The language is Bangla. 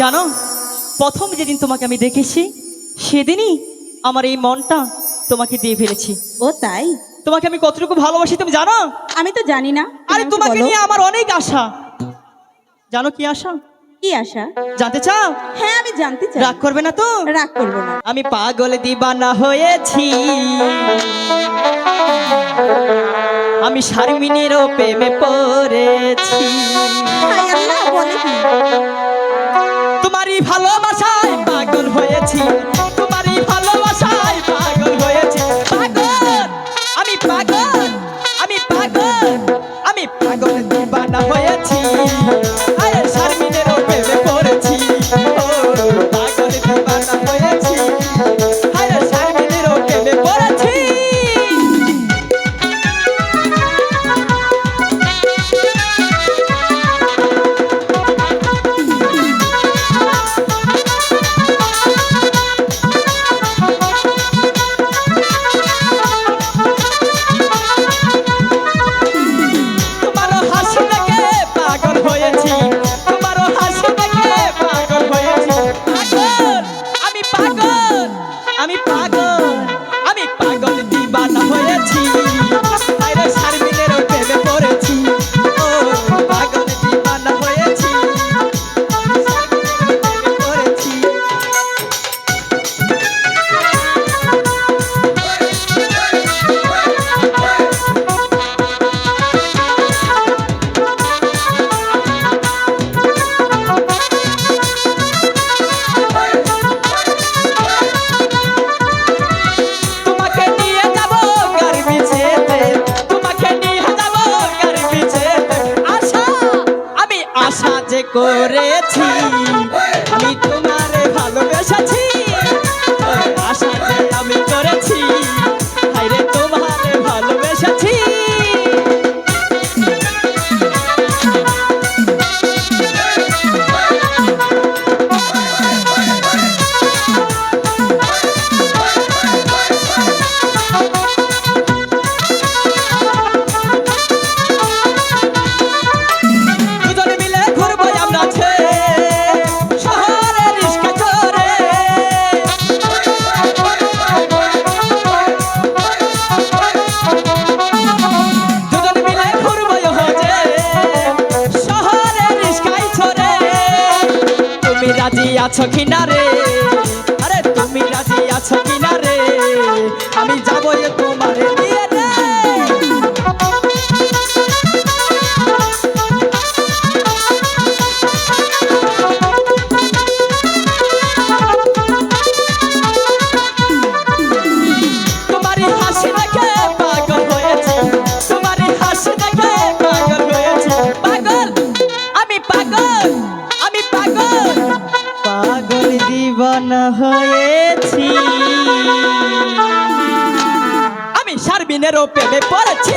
জানো প্রথম যেদিন তোমাকে আমি দেখেছি সেদিনই আমার এই মনটা তোমাকে দিয়ে ফেলেছি। ও তাই? তোমাকে আমি কতটুকু ভালোবাসি তুমি জানো? আমি তো জানি না। আরে তোমাকে নিয়ে আমার অনেক আশা। জানো কি আশা? কি আশা? জানতে চাও? হ্যাঁ আমি জানতে চাই। রাগ করবে না তো? রাগ করব না। আমি পাগল দিবানা হয়েছি। আমি শারমিনেরও প্রেমে পড়েছি। হয়েছি। তোমারই ভালোবাসায় পাগল হয়েছি। পাগল! আমি পাগল! আমি পাগল! আমি পাগল দিবানা হয়েছি। আমি পাগল। করেছি। আছো কিনারে আরে তুমি রাজি আছো কিনারে আমি যাব শারমিনেরও প্রেমে পড়েছি।